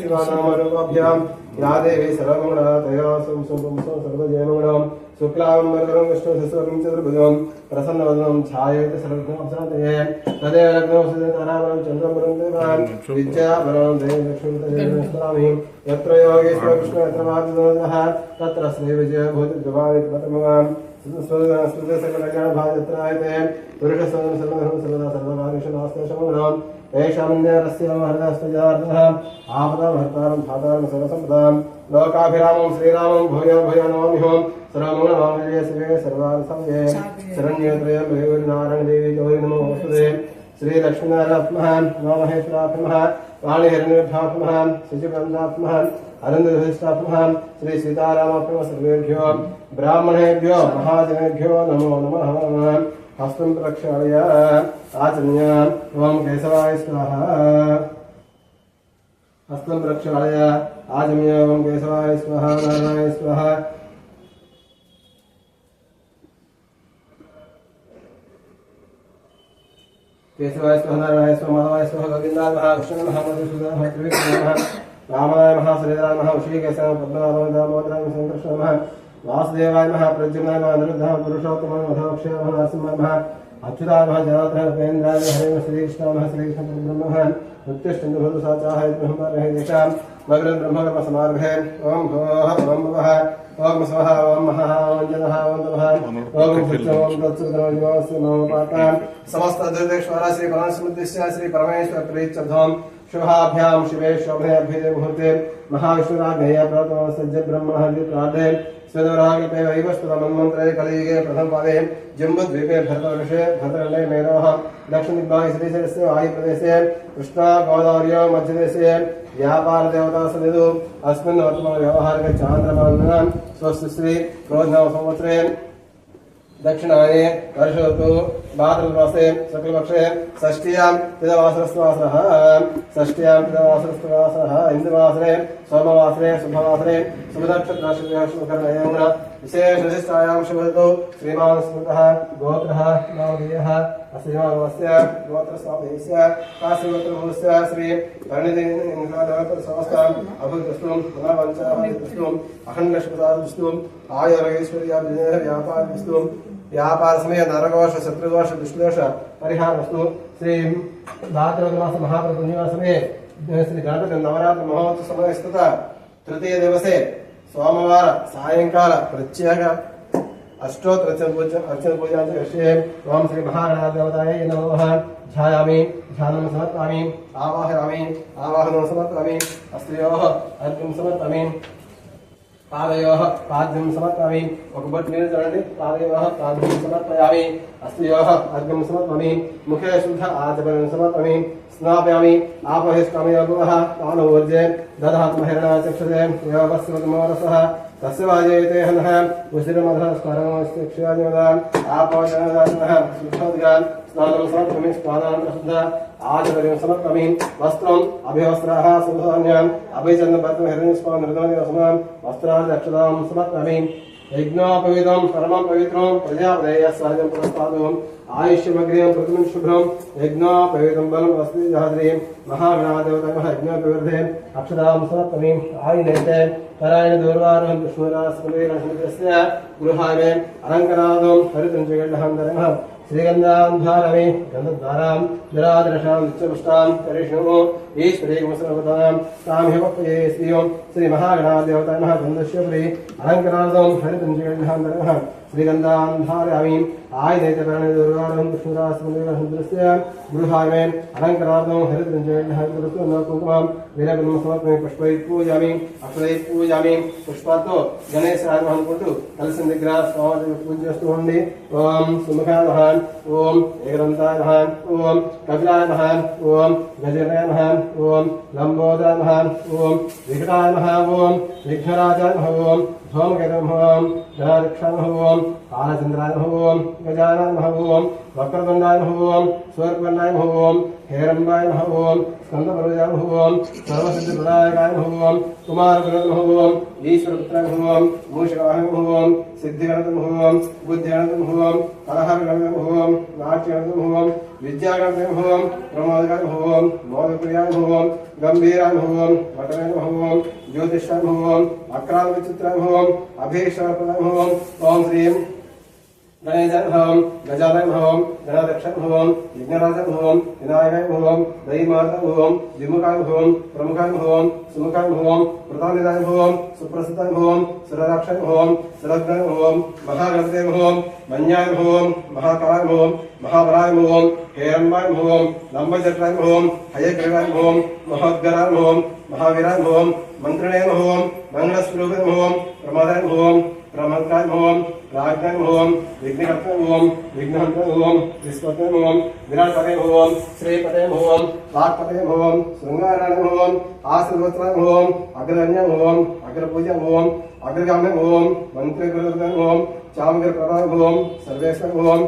शिवानामरूपाभ्यां या देवी सर्वमङ्गला तया सं सर्वजयमङ्गलम् शुक्लाम्बरधरं विष्णुशस्वरं चतुर्भुजं प्रसन्नवदनं ध्यायेत सर्वज्ञमपसादये तदेव लग्नौ सुदतारावरं चन्द्रवरं देवान् विद्यावरं देवलक्ष्मीतदेवस्मरामि यत्र योगेश्वर कृष्ण यत्र वासुदेवः तत्र श्रीविजयभूतिद्रवादिति पतमवान् सुदसकलज्ञानभाजत्रायते पुरुषसर्वं सर्वधर्मं सर्वदा सर्वकार्येषु शमङ्गलम् एषामन्यरस्य महर्दस्तजार्दः आपदामहर्तारं धातारं सर्वसम्पदां लोकाभिरामं श्रीरामं भूयो भूयो नमामिहों सर्वमङ्गलमाङ्गल्ये शिवे सर्वार्थसमये शरण्यत्रयं नारायणदेवी गौरी नमो वसुदे श्रीलक्ष्मीनारायणात्मः नमो महेश्वरात्मः वाणिहिरण्यभ्यात्मः शशिबन्धात्मः अनन्दविशिष्टात्मः श्री सीतारामात्मः सर्वेभ्यो ब्राह्मणेभ्यो महाजनेभ्यो नमो नमः हस्तं प्रक्षालय आचम्य ओम केशवाय स्वाहा। हस्तं प्रक्षालय आचम्य केशवाय स्वाहा, नारायणाय स्वाहा। केशवाय स्वाहा, नारायणाय स्वाहा, माधवाय स्वाहा गोविन्दाय नमः कृष्णाय नमः मधुसूदनाय नमः त्रिविक्रमाय नमः। रामाय नमः संकृष्णाय नमः वासुदेवाय नमः प्रद्युम्नाय नमः अनिरुद्धाय पुरुषोत्तमाय मधोक्षयाय नमः नरसिंहाय नमः अच्युताय नमः जनार्दनाय उपेन्द्राय नमः हरे नमः श्रीकृष्णाय नमः श्रीकृष्ण ब्रह्मः उत्तिष्ठन्तु भदुसाचाहाय ब्रह्मर्हे तेषां मग्रं ब्रह्मकर्म समारभे ॐ भोः ॐ भवः ॐ स्वः ॐ महः ॐ जनः ॐ तमः ॐ ॐ तत्सुतमस्य नमो पातां समस्त दुर्देश्वरा श्री परमस्मृतिस्य श्री परमेश्वर प्रीत्यर्थं शुभाभ्यां शिवे शोभने अभ्युदय मुहूर्ते महाविष्णुराज्ञया प्रातः सज्ज ब्रह्मणः प्रार्थे स्वेदवरागल्पे वैवस्पतमन्मन्त्रे कलियुगे प्रथमपादे जम्बुद्वीपे भरतवर्षे भरतखण्डे मेरोः दक्षिणदिग्भागे श्रीशैलस्य वायुप्रदेशे कृष्णा गोदावर्यो मध्यदेशे व्यापारदेवता सनिधु अस्मिन् वर्तमानव्यवहारिक चान्द्रमानः स्वस्य श्री क्रोधनव संवत्सरे दक्षिणायने वर्षोतु भाद्रमासे शुक्लपक्षे षष्ट्यां तिदवासरस्वासरः षष्ट्यां तिदवासरस्वासरः इन्दुवासरे सोमवासरे शुभवासरे शुभनक्षत्रशुभकरणयोगुण विशेषविशिष्टायां शुभऋतौ श्रीमान् स्मृतः गोत्रः नामधेयः अस्यमानवस्य गोत्रस्वामीस्य काशीगोत्रभूस्य श्री परिणितिसमस्ताम् अभुतस्तुं पुनर्वञ्चाभिस्तुम् अखण्डशुभदास्तुम् आयुर्वेश्वर्याभिजय व्यापारस्तुम् व्यापार समय नरकोश शत्रुदोष दुष्टदोष परिहार श्री भाद्रपदमास महाप्रभुनिवास समय श्री गणपति नवरात्र महोत्सव स्थित तृतीय दिवसे సోమవార సాయంకాల ప్రత్యేక అష్టోత్తర అర్చన పూజ విషయం ఓం శ్రీ మహాగణాదేవతాయ నమః. ధ్యాయామి ధ్యానం సమర్పామి ఆవాహనామి ఆవాహనం సమర్పామి అస్త్రయోహ అర్ఘ్యం సమర్పామి పాదయో పాద్యం సమర్పయామి. ఒక బొట్టు నీరు చూడండి. పాదయో పాద్యం సమర్పయామి. అస్తయో అర్ఘం సమర్పమి. ముఖే శుద్ధ ఆచమనం సమర్పమి. స్నాపయామి. ఆపహిష్కామి యోగవః తాను ఊర్జే. దదాతు మహిరణా చక్షుషే యోగస్వతమోరసః తస్య వాజయతే హనః. ఉసిరమధ స్వరమస్తి క్షయాజమదాం శుద్ధోద్గాన్ స్నానం సమక్రమే స్నానానుసృత ఆచరణమే వస్త్రం అభివస్త్రా సుధాన్యాం. అభిచంద్రభర్తం హిరణ్యస్వామి నృతమనివసనాం వస్త్రాన్ని రక్షదాం సమక్రమే యజ్ఞోపవితం పరమం పవిత్రం ప్రజాపదేయ సహజం పురస్పాదం ఆయుష్యమగ్రేయం ప్రతిమం శుభ్రం. యజ్ఞోపవితం బలం వసతి జాద్రీం. మహాగణాదేవత యజ్ఞోపవిర్ధే అక్షదాం సమక్రమీం ఆయునైతే. పరాయణ దూర్వారం కృష్ణరాశ్రమే గృహామే అలంకనాదం హరితం జగడ్హం ధర్మ శ్రీగంధాంధారమే గంధద్వారాం జరాదృషాం విశ్వపుష్టాం కరిష్ణు ఈశ్వరీకమసరవతాం సామ్యవప్యే శ్రీయం శ్రీ మహాగణాదేవత నమః. గంధశ్వరి అలంకరార్థం హరితం జగన్నాం నమః श्रीगन्धान्धारयामीम् आयुधैतप्राणदुर्गानन्दशूरासन्दस्य गृहावे अलङ्करार्धं हरिद्रञ्जयहरिद्रस्तु न कुङ्कुमं विरगुणं समर्पणे पुष्पै पूजामि अक्षरै पूजामि पुष्पातो गणेशागमहं कुटु कलसं विग्रह स्वामी पूज्यस्तु हुण्डि ॐ सुमुखाय महान् ॐ एकदन्ताय महान् ॐ कपिलाय महान् ॐ गजेन्द्राय महान् ॐ लम्बोदराय महान् ॐ विकटाय महान् ॐ विघ्नराजाय महान् ॐ गदमहों रक्षणहों कालचन्द्रायहों गजाननहों वक्रतुण्डायहों सूर्यवर्णायहों हेरम्बायहों स्कन्दपर्वजायहों सर्वसिद्धिप्रदायकायहों कुमारगुणहों ईश्वरपुत्रहों मूषकाहों सिद्धिगणतमहों बुद्धिगणतमहों कलहगणतमहों नाट्यगणतमहों ओम हेरंबाय नमः ओम स्कंदपरुजाय नमः ओम सर्वसिद्धिप्रदायकाय नमः ओम कुमारगुणाय नमः ओम ईश्वरपुत्राय नमः ओम मूषकाय नमः ओम सिद्धिगणाय नमः ओम बुद्धिगणाय नमः ओम कलहगणाय नमः ओम नाट्यगणाय नमः ओम विद्यागणाय नमः ओम प्रमोदगाय नमः ओम मोदप्रियाय नमः ओम गंभीराय नमः ओम वटनाय नमः ओम ज्योतिषाय नमः ओम अक्राल विचित्राय नमः ओम अभीष्टप्रदाय ओम ओम श्रीं गणेशाय नमः ओम गजानय नमः ओम गणाध्यक्षाय नमः ओम यज्ञराजाय नमः ओम विनायकाय नमः ओम दैमार्गाय नमः ओम द्विमुखाय नमः ओम प्रमुखाय नमः ओम सुमुखाय नमः ओम प्रतानिदाय नमः ओम सुप्रसिद्धाय नमः ओम सुरराक्षाय नमः ओम सुरग्नाय नमः ओम महागणपते नमः ओम मन्याय नमः ओम महाकालाय नमः ओम महाबलाय नमः ओम हेरम्बाय नमः ओम लंबचक्राय नमः ओम हयग्रीवाय नमः ओम महोद्गराय नमः ओम महावीराय नमः ओम मंत्रिणे नमः ओम मंगलस्वरूपे नमः ओम प्रमादाय नमः ओम प्रमदाय नमः ओम राज्ञाय नमः ओम विघ्नकर्ताय नमः ओम विघ्नहन्ताय नमः ओम विस्पते नमः ओम विराटपते नमः ओम श्रीपते नमः ओम वाक्पते नमः ओम शृंगाराय नमः ओम आशीर्वत्राय नमः ओम अग्रगण्य नमः ओम अग्रपूज्य नमः ओम अग्रगाम्य नमः ओम मंत्रिगुरुदेव नमः ओम चामगर प्रदाय नमः ओम सर्वेश्वर नमः ओम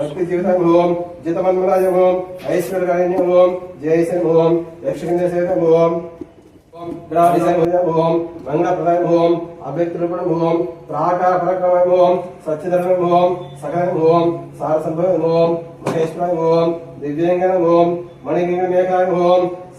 భక్తి జీవితం ఓం జితమన్మరాజ ఓం ఐశ్వర్యాయణ్యం ఓం జయశం ఓం యక్షకేతం ఓం ఓం మంగళప్రదం ఓం అభ్యర్థులపడం ఓం ప్రాకార పరక్రమం ఓం సత్యధర్మం ఓం సకలం ఓం సారసంభవం ఓం మహేశ్వరం ఓం దివ్యంగం ఓం మణిమేఘాయం ఓం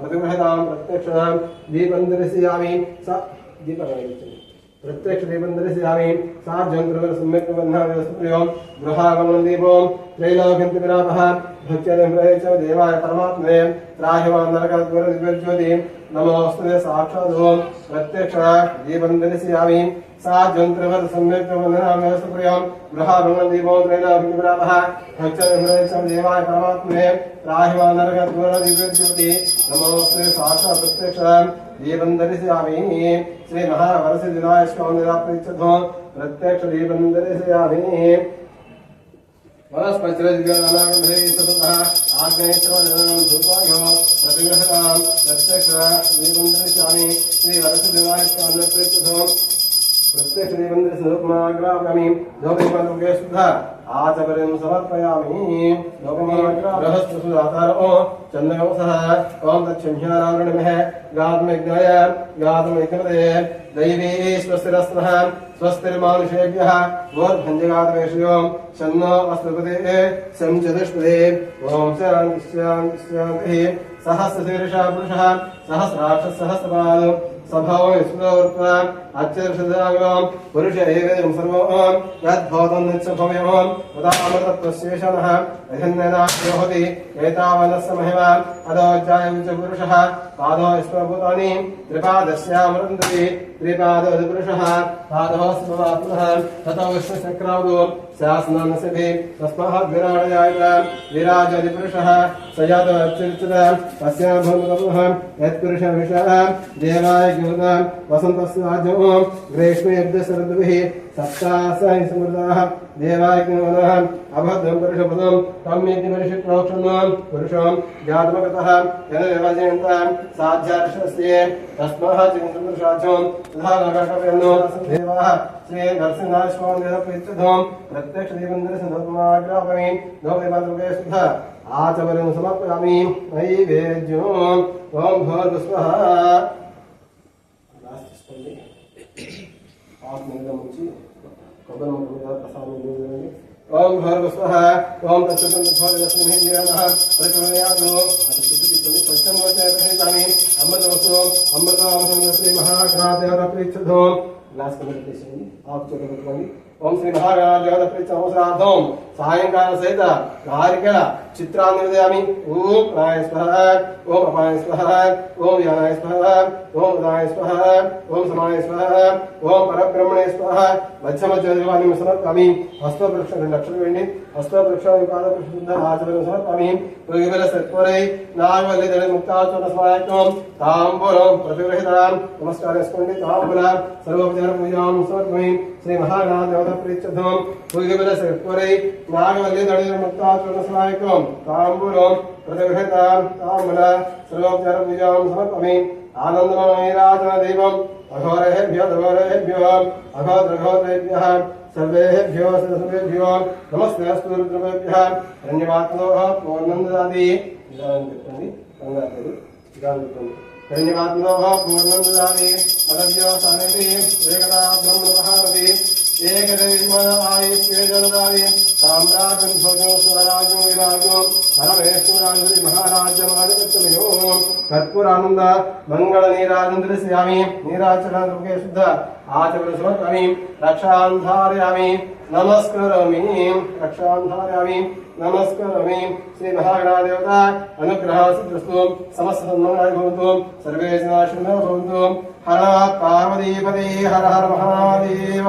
प्रतिगृहतां प्रत्यक्षतां दीपं दर्शयामि स दीपं प्रत्यक्ष दीपं दर्शयामि सार्जन्त्रवर सम्यक् बन्धाव्यस्प्रियों गृहागमनं दीपों त्रैलोक्यन्ति विरामः भक्त्यनुग्रहे च देवाय परमात्मने त्राह्यवान् नरकद्वरदिव्यज्योतिं नमोऽस्तुते साक्षात् ओं प्रत्यक्ष दीपं दर्शयामि सार्जन्त्रवर सम्यक् बन्धाव्यस्प्रियों गृहागमनं दीपों त्रैलोक्यन्ति विरामः भक्त्यनुग्रहे च देवाय परमात्मने त्राह्यवान् नरकद्वरदिव्यज्योति नमोऽस्तुते साक्षात् प्रत्यक्ष दीपं दर्शयामि श्री महावरसिद्धिनाय स्वामिराप्रीच्छो प्रत्यक्ष दीपं दर्शयामि वनस्पतिरज्ञानागन्धे सततः आग्नेयश्रवणं धूपायो प्रतिगृहतां प्रत्यक्ष दीपं दर्शयामि श्रीवरसिद्धिनाय स्वामिराप्रीच्छो प्रत्यक्ष दीपं दर्शनोपमाग्रामि लोकमानुगे सुधा आचमनं समर्पयामि। लोकमाग्रहस्तुदातारो चन्द्रवसः ॐ तच्छंह्यारावृणमः गात्मयज्ञाय गात्मयज्ञपदे दैवी स्वस्तिरस्त्रः स्वस्तिर्मानुषेभ्यः वोर्भञ्जगातवेषयो शन्नो अस्मपते शं चतुष्पदे ॐ शान्ति, शान्तिः। सहस्रशीर्षः पुरुषः सहस्राक्षः सहस्रपादो सभावो विस्मृतवर्त्वा अत्यर्षदागमं पुरुष एवेदं सर्वं यद्भवतं नित्यभवयमं तदामृतत्वशेषणः अहिन्ननायोहति एतावनस्य महिमा अदोज्जायं च पुरुषः पादो स्मवात्मः ततो विष्णुचक्रावदो शासनस्य तस्मात् विराडयाय विराजधिपुरुषः स यादवच्युत तस्य भूमिकपुः यत्पुरुषविषः देवाय ज्योतां वसन्तस्य राज्यम् ग्रीष्मे यज्ञशरद्भिः सप्तासहि स्मृताः, देवाय ज्ञोनः, अभद्रं पुरुषपदं, तं यज्ञपरिषप्रोक्षणं पुरुषं जातमगतः यन विभजयन्तां साध्यार्षस्य तस्मात् चिन्तनपुरुषाध्यं तथा देवाः श्री नरसिंहाय स्वामी प्रत्यधम प्रत्यक्ष देवेंद्र सिंधमाग्रहवीन धोविमदुगे सुध आचवरं समर्पयामि मयि वेद्यो ओम भर्ग स्वाहा लास्ट स्टोरी आप मेरे मुझे कबल में मेरा प्रसाद दे देंगे ओम भर्ग स्वाहा ओम तत्सुतं भर्ग यस्मिन् हि जीवनः परिचयादो अतिसुतिकमि पञ्चमोचय प्रहितामि अमृतवसो अमृतामृतं यस्मिन् महाग्रादेवरप्रीक्षधो గ్లాస్ కింద పెట్టేసేయండి ఆఫ్ చేయడం పెట్టుకోండి ఓం శ్రీ మహాగణాదేవత ప్రీత్యవసరార్థం సాయంకాల సహిత కారికల చిత్రాన్ని ఉదయామి ఓం ప్రాయ స్వహ ఓం అపాయ స్వహ ఓం వ్యానాయ స్వహ ఓం ఉదాయ స్వహ ఓం సమాయ స్వహ ఓం పరబ్రహ్మణే స్వహ మధ్య మధ్య దేవాన్ని సమర్పామి హస్తవృక్ష రెండు లక్షలు వెండి హస్తవృక్ష విపాద శుద్ధ ఆచరణ సమర్పామి యోగిబల సత్వరై నాగవల్లి దళ ముక్తాచరణ స్వాయత్వం తాంబూలం ప్రతిగ్రహితాం నమస్కారం చేసుకోండి తాంబూల సర్వోపచార పూజాం సమర్పమి శ్రీ మహాగణాదేవత பதப்பிரிச்சதும் பூகிபிலசற்புரை நாகவல்லி தடையமத்தாச்சுரசாயக்கம் தாம்பூரம் பிரதகிருதாம் தாம்பல சர்வோபச்சார பூஜாம் சமர்ப்பமி ஆனந்தமயராஜன தெய்வம் அகோரேபியோ தகோரேபியோ அகோதகோதேபியோ सर्वेभ्यो सर्वेभ्यो नमस्ते अस्तु रुद्रभ्यः धन्यवात्मनः पूर्णं ददाति धन्यवात्मनः पूर्णं ददाति पदव्यो सनति एकदा ब्रह्मवहारति ఏకదైవదవాయుష్వేజలదాయ సామ్రాజ్యం శోజోస్వరాజ్యం విరాజ్యం పరమేశ్వరాంజలి మహారాజ్యమాధిపత్యమయో కర్పూరానంద మంగళ నీరాజంద్రస్యామి నీరాచరణకే శుద్ధ ఆచరణ సమర్పమి రక్షాంధారయామి నమస్కరమి రక్షాంధారయామి నమస్కరమి. శ్రీ మహాగణాదేవత అనుగ్రహాస్తు సమస్త సన్మానాలు భవంతు సర్వే జనాశ్రమ భవంతు. హర పార్వతీపదే హర హర మహాదేవ.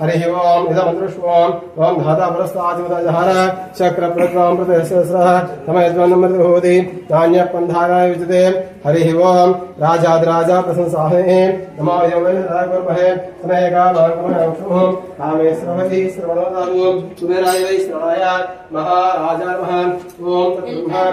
हरि ओम इदमदृष्टोम ओम धाता प्रदशस्रः विजते हरि ओम राजाद्राजा प्रशंसाहे। नमो यमे रागुर्महे स्नेहका नागमहे कामे श्रवति श्रवणोदारु कुबेराय वै श्रवणाय महाराजा महान ओम। तत्ब्रह्मण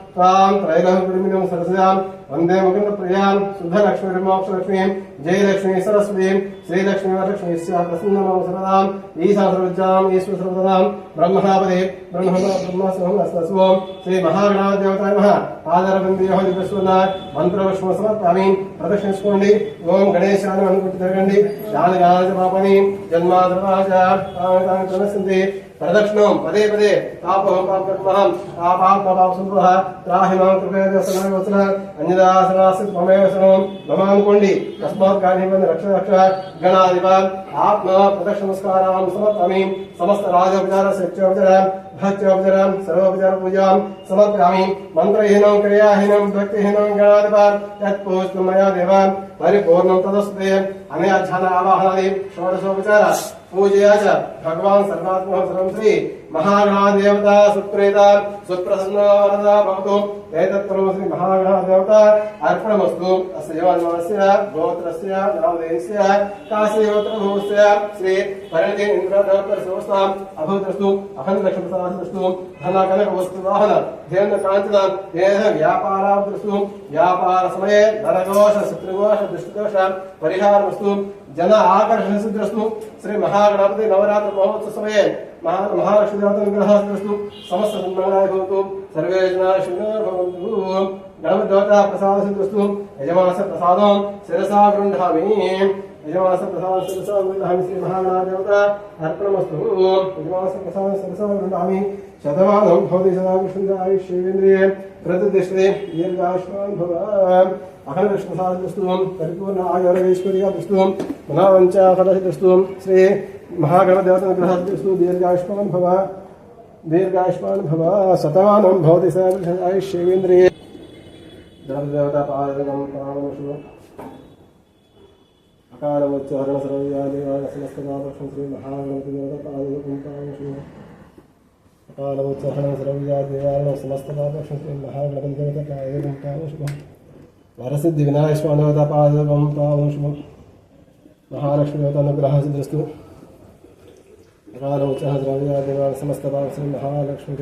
त्वां त्रैलोक्यकुटुम्बिनं सरसां वन्दे मुकुन्दप्रियां शुद्धलक्ष्मीर्मोक्षलक्ष्मीं जयलक्ष्मी सरस्वतीं श्रीलक्ष्मी वरलक्ष्मी स्यात् प्रसन्नमो सरदाम् ईशा सर्वज्ञाम् ईश्वर सर्वदां ब्रह्मणापदे ब्रह्म ब्रह्मस्वं श्री महागणादेवताय नमः పాదరవిందయోహ విశ్వన మంత్రవిష్మ సమర్పామి ప్రదక్షించుకోండి ఓం గణేశాన్ని అనుకుంటూ తిరగండి యాని గాజ పాపని జన్మాద్రవాజ ప్రణశంతి ప్రదక్షిణం పదే పదే. తాపహం పాపమహం తస్మాత్ కార్యమని రక్ష రక్ష గణాధిపాన్ ఆత్మ ప్రదక్షిణ సమర్పమి. సమస్త రాజోపచార శక్త్యోపచారం భక్త్యోపచారం సర్వోపచార పూజాం సమర్పయామి. మంత్రహీనం క్రియాహీనం భక్తిహీనం గణాధిపాన్ యత్ దేవాన్ పరిపూర్ణం తదస్తే అనే అధ్యాన ఆవాహనాది. पूजया च भगवान् श्री महागणादेवता सुप्रेता सुप्रसन्ना वरदा भवतु అర్పణమస్తు అస్యవన్మనస్య గోత్రస్య నామధేయస్య కాశీయోత్ర భూస్య శ్రీ పరిణతి ఇంద్రనాథ సంస్థాం అభూతస్తు అఖండ లక్ష్మణాస్తు ధన కనక వస్తు వాహన ధ్యాన కాంతిన దేహ వ్యాపారాభ్రస్తు వ్యాపార సమయే ధనఘోష శత్రుఘోష దుష్టదోష పరిహారమస్తు జన ఆకర్షణ శ్రీ మహాగణపతి నవరాత్రి మహోత్సవ సమయే మహాలక్ష్మీ విగ్రహాస్తు సమస్త సంబంధాయ భవతు సర్వే జనా శుభ గణపదేవత ప్రసాద సంతస్తు యజమానస ప్రసాదం శిరసా గృహామి యజమానస ప్రసాదం శిరసా గృహామి శ్రీ మహాగణాదేవత అర్పణమస్తు. యజమానస ప్రసాదం శిరసా గృహామి శతమానం భవతి సదాకృష్ణ ఆయుష్యేంద్రియే ప్రతిష్టతే దీర్ఘాయుష్మాన్ భవ అఖండ కృష్ణసార దృష్టం పరిపూర్ణ ఆయుర్వేశ్వర్య దృష్టం మనోవంచాఫల దృష్టం శ్రీ మహాగణదేవత నిగ్రహ దృష్టం దీర్ఘాయుష్మాన్ భవ దీర్ఘాయుష్మాన్ భవ శతమానం భవతి సదాకృష్ణ ఆయుష్యేంద్రియే జలవివేకపాయనం పరామశుభం అకారమోచ్చారణ సర్వ్యాదేవాయ సమస్తదాదర్శం శ్రీ మహాగణపతి దేవతపాదం పరామశుభం అకారమోచ్చారణ సర్వ్యాదేవాయ సమస్తదాదర్శం శ్రీ మహాగణపతి దేవతపాదం పరామశుభం వరసిద్ధి వినాయకస్వామిదేవతపాదం పరామశుభం మహాలక్ష్మీదేవతానుగ్రహ సిద్ధిస్తూ అకారమోచ్చారణ సర్వ్యాదేవాయ సమస్తదాదర్శం మహాలక్ష్మీ